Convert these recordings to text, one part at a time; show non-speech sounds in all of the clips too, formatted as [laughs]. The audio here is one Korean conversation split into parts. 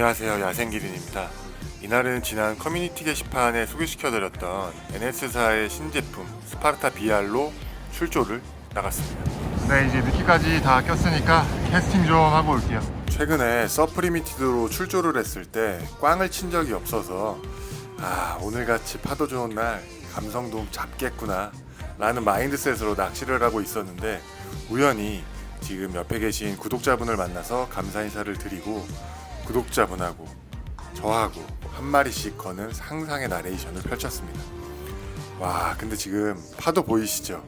안녕하세요. 야생기린입니다. 이날은 지난 커뮤니티 게시판에 소개시켜드렸던 NS사의 신제품 스파르타 BR로 출조를 나갔습니다. 네 이제 늦게까지 다 꼈으니까 캐스팅 좀 하고 올게요. 최근에 서프리미티드로 출조를 했을 때 꽝을 친 적이 없어서 아 오늘같이 파도 좋은 날 감성돔 잡겠구나 라는 마인드셋으로 낚시를 하고 있었는데 우연히 지금 옆에 계신 구독자분을 만나서 감사 인사를 드리고 구독자분하고 저하고 한 마리씩 거는 상상의 나레이션을 펼쳤습니다. 와 근데 지금 파도 보이시죠?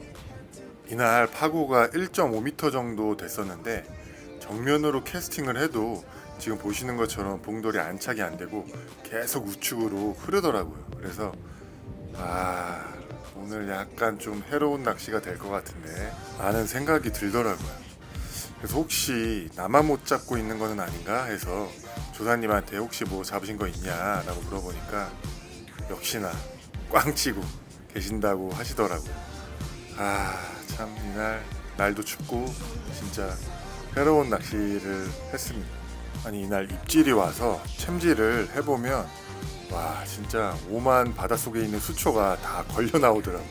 이날 파고가 1.5m 정도 됐었는데 정면으로 캐스팅을 해도 지금 보시는 것처럼 봉돌이 안착이 안 되고 계속 우측으로 흐르더라고요. 그래서 아 오늘 약간 좀 해로운 낚시가 될 것 같은데 라는 생각이 들더라고요. 그래서 혹시 나만 못 잡고 있는 거는 아닌가 해서 조사님한테 혹시 뭐 잡으신 거 있냐라고 물어보니까 역시나 꽝치고 계신다고 하시더라고요. 아 참 이날 날도 춥고 진짜 해로운 낚시를 했습니다. 아니 이날 입질이 와서 챔질을 해보면 와 진짜 오만 바닷속에 있는 수초가 다 걸려 나오더라고요.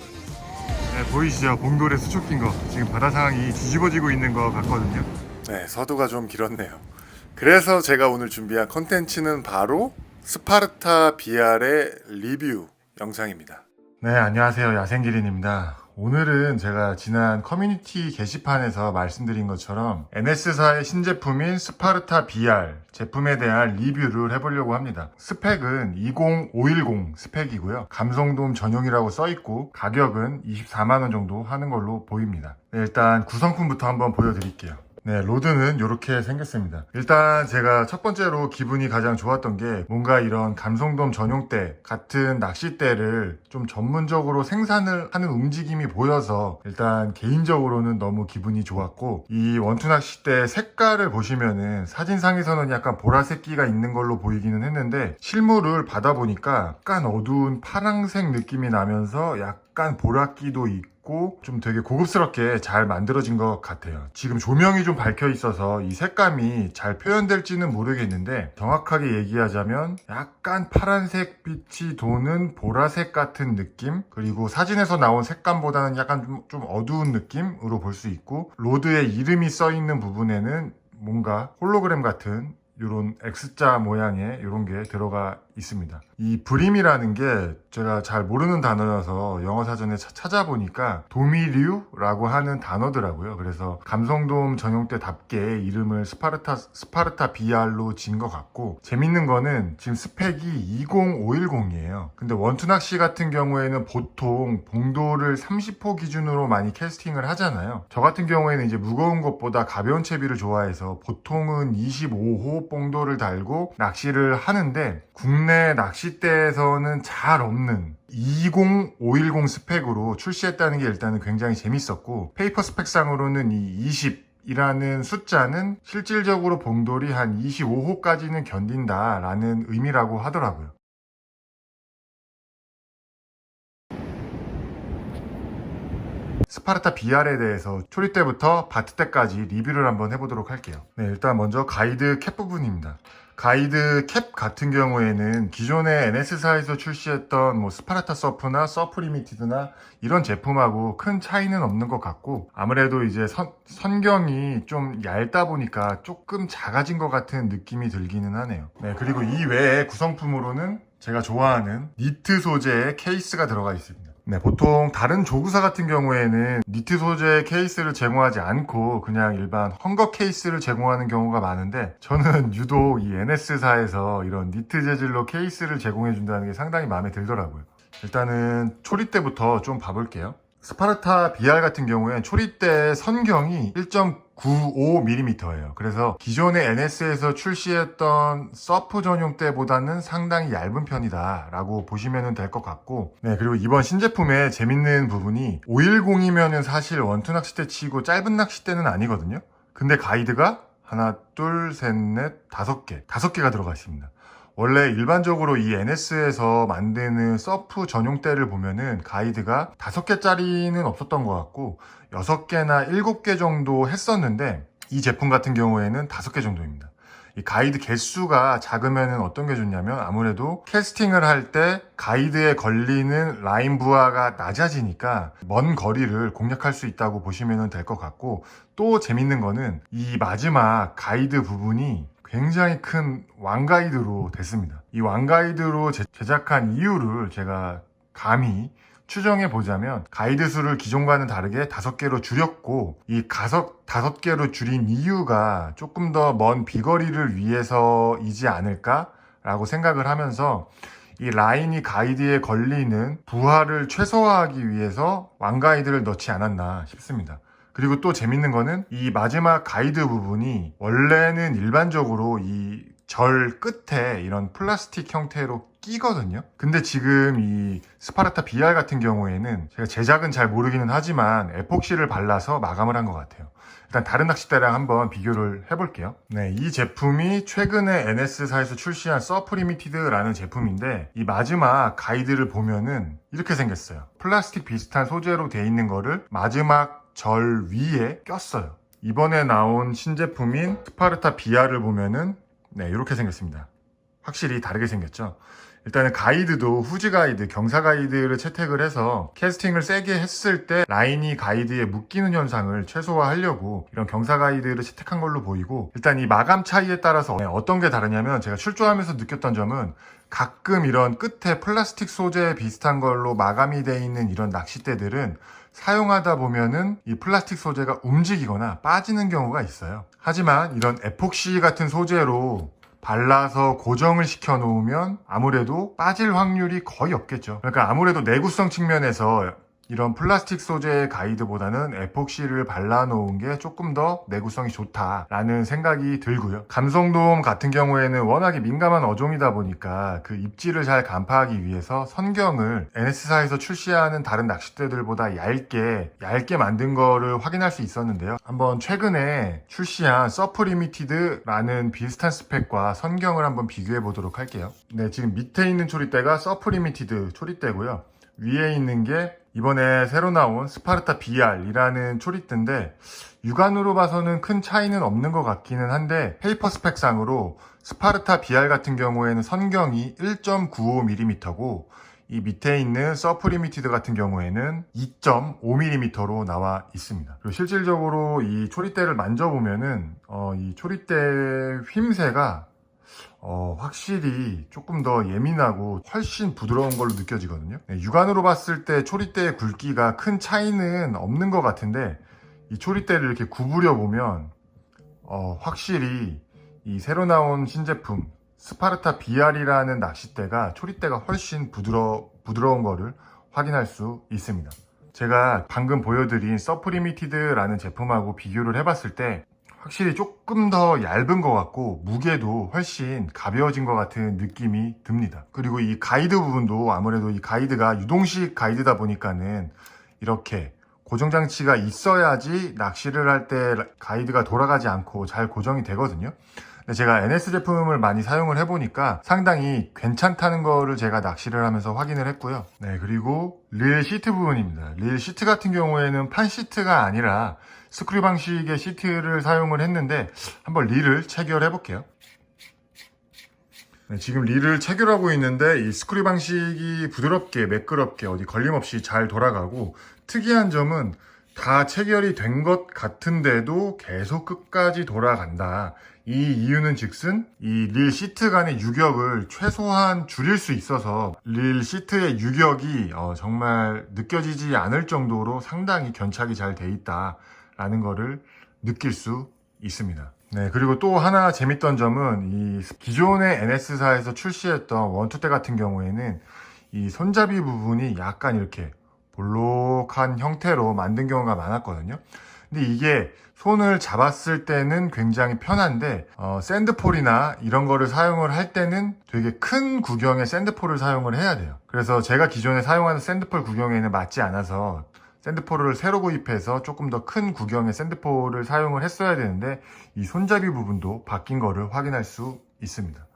네 보이시죠 봉돌에 수축 낀거 지금 바다 상황이 뒤집어지고 있는 거 같거든요 네, 서두가 좀 길었네요. 그래서 제가 오늘 준비한 컨텐츠는 바로 스파르타 BR의 리뷰 영상입니다. 네 안녕하세요 야생기린입니다 오늘은 제가 지난 커뮤니티 게시판에서 말씀드린 것처럼 NS사의 신제품인 스파르타 BR 제품에 대한 리뷰를 해보려고 합니다. 스펙은 20510 스펙이고요. 감성돔 전용이라고 써있고 가격은 24만원 정도 하는 걸로 보입니다. 네, 일단 구성품부터 한번 보여드릴게요. 네, 로드는 이렇게 생겼습니다. 일단 제가 첫 번째로 기분이 가장 좋았던 게 뭔가 이런 감성돔 전용대 같은 낚싯대를 좀 전문적으로 생산을 하는 움직임이 보여서 일단 개인적으로는 너무 기분이 좋았고 이 원투 낚싯대 색깔을 보시면은 사진상에서는 약간 보라색기가 있는 걸로 보이기는 했는데 실물을 받아보니까 약간 어두운 파랑색 느낌이 나면서 약간 보랏기도 있고 좀 되게 고급스럽게 잘 만들어진 것 같아요. 지금 조명이 좀 밝혀 있어서 이 색감이 잘 표현될지는 모르겠는데 정확하게 얘기하자면 약간 파란색 빛이 도는 보라색 같은 느낌 그리고 사진에서 나온 색감보다는 약간 좀, 좀 어두운 느낌으로 볼 수 있고 로드에 이름이 써 있는 부분에는 뭔가 홀로그램 같은 이런 X자 모양의 이런 게 들어가 있습니다. 이 브림이라는 게 제가 잘 모르는 단어여서 영어 사전에 차- 찾아보니까 도미류라고 하는 단어더라고요. 그래서 감성돔 전용대답게 이름을 스파르타 스파르타 BR로 진 것 같고 재밌는 거는 지금 스펙이 20510이에요. 근데 원투 낚시 같은 경우에는 보통 봉도를 30호 기준으로 많이 캐스팅을 하잖아요. 저 같은 경우에는 이제 무거운 것보다 가벼운 채비를 좋아해서 보통은 25호 봉도를 달고 낚시를 하는데 국내 낚싯대에서는 잘 없는 20510 스펙으로 출시했다는 게 일단은 굉장히 재밌었고 페이퍼 스펙상으로는 이 20 이라는 숫자는 실질적으로 봉돌이 한 25호까지는 견딘다 라는 의미라고 하더라고요. 스파르타 BR에 대해서 초리 때부터 바트 때까지 리뷰를 한번 해보도록 할게요. 네, 일단 먼저 가이드 캡 부분입니다. 가이드 캡 같은 경우에는 기존의 NS사에서 출시했던 뭐 스파르타 서프나 서프 리미티드나 이런 제품하고 큰 차이는 없는 것 같고 아무래도 이제 선, 선경이 좀 얇다 보니까 조금 작아진 것 같은 느낌이 들기는 하네요. 네, 그리고 이 외에 구성품으로는 제가 좋아하는 니트 소재의 케이스가 들어가 있습니다. 네, 보통 다른 조구사 같은 경우에는 니트 소재 케이스를 제공하지 않고 그냥 일반 헝거 케이스를 제공하는 경우가 많은데 저는 [laughs] 유독 이 NS사에서 이런 니트 재질로 케이스를 제공해 준다는 게 상당히 마음에 들더라고요. 일단은 초리 때부터 좀 봐볼게요. 스파르타 BR 같은 경우에 초리대 선경이 1.95mm예요. 그래서 기존의 NS에서 출시했던 서프 전용 때보다는 상당히 얇은 편이다라고 보시면 될 것 같고, 네 그리고 이번 신제품의 재밌는 부분이 510이면은 사실 원투 낚싯대 치고 짧은 낚싯대는 아니거든요. 근데 가이드가 하나, 둘, 셋, 넷, 다섯 개, 다섯 개가 들어가 있습니다. 원래 일반적으로 이 NS에서 만드는 서프 전용대를 보면은 가이드가 다섯 개짜리는 없었던 것 같고 여섯 개나 일곱 개 정도 했었는데 이 제품 같은 경우에는 다섯 개 정도입니다. 이 가이드 개수가 작으면은 어떤 게 좋냐면 아무래도 캐스팅을 할 때 가이드에 걸리는 라인 부하가 낮아지니까 먼 거리를 공략할 수 있다고 보시면 될 것 같고 또 재밌는 거는 이 마지막 가이드 부분이 굉장히 큰 왕가이드로 됐습니다. 이 왕가이드로 제- 제작한 이유를 제가 감히 추정해 보자면 가이드 수를 기존과는 다르게 다섯 개로 줄였고 이 가석 다섯 개로 줄인 이유가 조금 더 먼 비거리를 위해서이지 않을까라고 생각을 하면서 이 라인이 가이드에 걸리는 부하를 최소화하기 위해서 왕가이드를 넣지 않았나 싶습니다. 그리고 또 재밌는 거는 이 마지막 가이드 부분이 원래는 일반적으로 이 절 끝에 이런 플라스틱 형태로 끼거든요. 근데 지금 이 스파르타 BR 같은 경우에는 제가 제작은 잘 모르기는 하지만 에폭시를 발라서 마감을 한 것 같아요. 일단 다른 낚싯대랑 한번 비교를 해볼게요. 네, 이 제품이 최근에 NS사에서 출시한 서프리미티드라는 제품인데 이 마지막 가이드를 보면은 이렇게 생겼어요. 플라스틱 비슷한 소재로 돼 있는 거를 마지막 절 위에 꼈어요. 이번에 나온 신제품인 스파르타 BR을 보면은 네, 이렇게 생겼습니다. 확실히 다르게 생겼죠. 일단은 가이드도 후지 가이드, 경사 가이드를 채택을 해서 캐스팅을 세게 했을 때 라인이 가이드에 묶이는 현상을 최소화하려고 이런 경사 가이드를 채택한 걸로 보이고 일단 이 마감 차이에 따라서 어떤 게 다르냐면 제가 출조하면서 느꼈던 점은 가끔 이런 끝에 플라스틱 소재 비슷한 걸로 마감이 돼 있는 이런 낚싯대들은 사용하다 보면은 이 플라스틱 소재가 움직이거나 빠지는 경우가 있어요. 하지만 이런 에폭시 같은 소재로 발라서 고정을 시켜 놓으면 아무래도 빠질 확률이 거의 없겠죠. 그러니까 아무래도 내구성 측면에서 이런 플라스틱 소재의 가이드보다는 에폭시를 발라 놓은 게 조금 더 내구성이 좋다라는 생각이 들고요. 감성돔 같은 경우에는 워낙에 민감한 어종이다 보니까 그 입질을 잘 간파하기 위해서 선경을 NS사에서 출시하는 다른 낚싯대들보다 얇게 얇게 만든 거를 확인할 수 있었는데요. 한번 최근에 출시한 서프 리미티드라는 비슷한 스펙과 선경을 한번 비교해 보도록 할게요. 네, 지금 밑에 있는 초리대가 서프 리미티드 초리대고요. 위에 있는 게 이번에 새로 나온 스파르타 BR이라는 초리대인데 육안으로 봐서는 큰 차이는 없는 것 같기는 한데 페이퍼 스펙상으로 스파르타 BR 같은 경우에는 선경이 1.95mm고 이 밑에 있는 서프리미티드 같은 경우에는 2.5mm로 나와 있습니다. 그리고 실질적으로 이 초리대를 만져보면은 어, 이 초리대 휨새가 어, 확실히 조금 더 예민하고 훨씬 부드러운 걸로 느껴지거든요. 네, 육안으로 봤을 때 초리대의 굵기가 큰 차이는 없는 것 같은데 이 초리대를 이렇게 구부려 보면 어, 확실히 이 새로 나온 신제품 스파르타 BR이라는 낚싯대가 초리대가 훨씬 부드러, 부드러운 거를 확인할 수 있습니다. 제가 방금 보여드린 서프리미티드라는 제품하고 비교를 해봤을 때 확실히 조금 더 얇은 것 같고 무게도 훨씬 가벼워진 것 같은 느낌이 듭니다. 그리고 이 가이드 부분도 아무래도 이 가이드가 유동식 가이드다 보니까는 이렇게 고정장치가 있어야지 낚시를 할 때 가이드가 돌아가지 않고 잘 고정이 되거든요. 제가 NS 제품을 많이 사용을 해보니까 상당히 괜찮다는 거를 제가 낚시를 하면서 확인을 했고요. 네, 그리고 릴 시트 부분입니다. 릴 시트 같은 경우에는 판 시트가 아니라 스크류 방식의 시트를 사용을 했는데 한번 릴을 체결해 볼게요. 네, 지금 릴을 체결하고 있는데 이 스크류 방식이 부드럽게 매끄럽게 어디 걸림없이 잘 돌아가고 특이한 점은 다 체결이 된 것 같은데도 계속 끝까지 돌아간다. 이 이유는 즉슨 이 릴 시트 간의 유격을 최소한 줄일 수 있어서 릴 시트의 유격이 어, 정말 느껴지지 않을 정도로 상당히 견착이 잘 돼 있다 라는 거를 느낄 수 있습니다. 네, 그리고 또 하나 재밌던 점은 이 기존의 NS사에서 출시했던 원투대 같은 경우에는 이 손잡이 부분이 약간 이렇게 볼록한 형태로 만든 경우가 많았거든요. 근데 이게 손을 잡았을 때는 굉장히 편한데 어, 샌드폴이나 이런 거를 사용을 할 때는 되게 큰 구경의 샌드폴을 사용을 해야 돼요. 그래서 제가 기존에 사용하는 샌드폴 구경에는 맞지 않아서 샌드폴을 새로 구입해서 조금 더 큰 구경의 샌드폴을 사용을 했어야 되는데 이 손잡이 부분도 바뀐 거를 확인할 수 있습니다.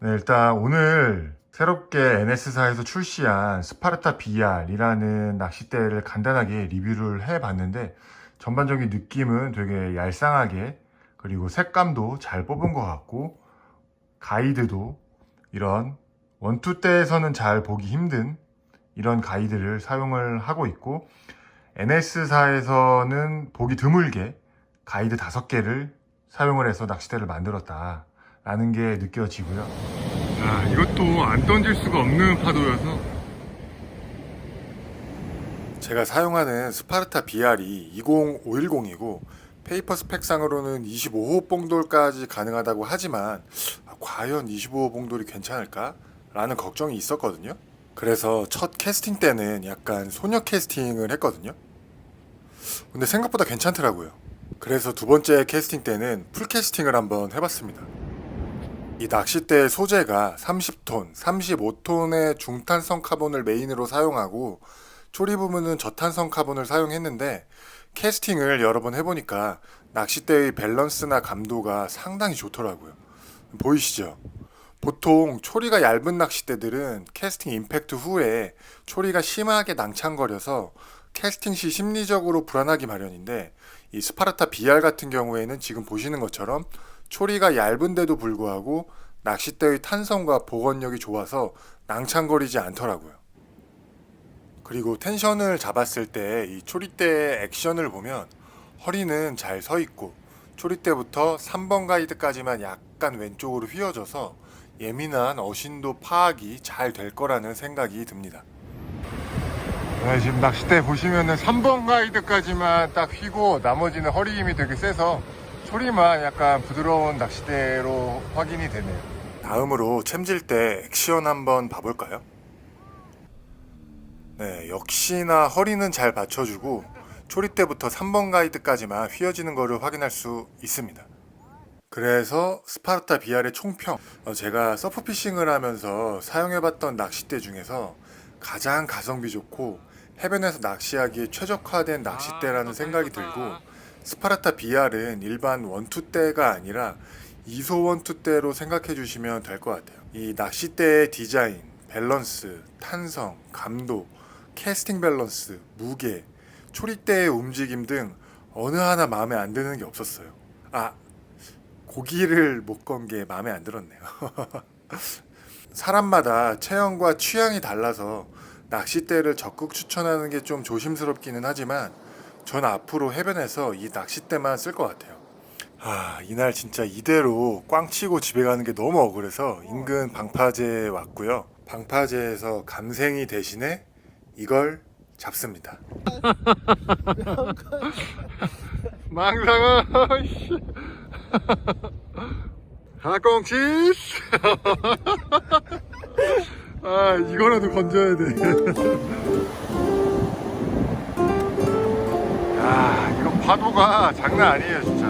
네, 일단 오늘 새롭게 NS사에서 출시한 스파르타 BR이라는 낚싯대를 간단하게 리뷰를 해봤는데 전반적인 느낌은 되게 얄쌍하게 그리고 색감도 잘 뽑은 것 같고 가이드도 이런 원투대에서는 잘 보기 힘든 이런 가이드를 사용을 하고 있고 NS사에서는 보기 드물게 가이드 다섯 개를 사용을 해서 낚시대를 만들었다 라는 게 느껴지고요 아 이것도 안 던질 수가 없는 파도여서 제가 사용하는 스파르타 BR이 20510이고 페이퍼 스펙상으로는 25호 봉돌까지 가능하다고 하지만 아, 과연 25호 봉돌이 괜찮을까? 라는 걱정이 있었거든요. 그래서 첫 캐스팅 때는 약간 소녀 캐스팅을 했거든요. 근데 생각보다 괜찮더라고요. 그래서 두 번째 캐스팅 때는 풀 캐스팅을 한번 해봤습니다. 이 낚싯대의 소재가 30톤, 35톤의 중탄성 카본을 메인으로 사용하고 초리 부분은 저탄성 카본을 사용했는데 캐스팅을 여러 번 해보니까 낚싯대의 밸런스나 감도가 상당히 좋더라고요. 보이시죠? 보통 초리가 얇은 낚싯대들은 캐스팅 임팩트 후에 초리가 심하게 낭창거려서 캐스팅 시 심리적으로 불안하기 마련인데 이 스파르타 BR 같은 경우에는 지금 보시는 것처럼 초리가 얇은데도 불구하고 낚싯대의 탄성과 복원력이 좋아서 낭창거리지 않더라고요. 그리고 텐션을 잡았을 때 이 초리대의 액션을 보면 허리는 잘 서 있고 초리대부터 3번 가이드까지만 약간 왼쪽으로 휘어져서 예민한 어신도 파악이 잘 될 거라는 생각이 듭니다. 네, 지금 낚싯대 보시면은 3번 가이드까지만 딱 휘고 나머지는 허리 힘이 되게 세서 소리만 약간 부드러운 낚싯대로 확인이 되네요. 다음으로 챔질 때 액션 한번 봐볼까요? 네, 역시나 허리는 잘 받쳐주고 초리대부터 3번 가이드까지만 휘어지는 것을 확인할 수 있습니다. 그래서 스파르타 BR의 총평 어, 제가 서프피싱을 하면서 사용해봤던 낚싯대 중에서 가장 가성비 좋고 해변에서 낚시하기에 최적화된 낚싯대라는 생각이 들고 스파르타 BR은 일반 원투대가 아니라 이소 원투대로 생각해 주시면 될 것 같아요. 이 낚싯대의 디자인, 밸런스, 탄성, 감도, 캐스팅 밸런스, 무게, 초리대의 움직임 등 어느 하나 마음에 안 드는 게 없었어요. 아, 고기를 못 건 게 마음에 안 들었네요. [laughs] 사람마다 체형과 취향이 달라서 낚싯대를 적극 추천하는 게 좀 조심스럽기는 하지만 전 앞으로 해변에서 이 낚싯대만 쓸 것 같아요. 아, 이날 진짜 이대로 꽝 치고 집에 가는 게 너무 억울해서 인근 방파제에 왔고요. 방파제에서 감생이 대신에 이걸 잡습니다. [laughs] 망상아, [laughs] 하꽁치스! [laughs] 아, 이거라도 건져야 돼. [laughs] 야, 이거 파도가 장난 아니에요, 진짜.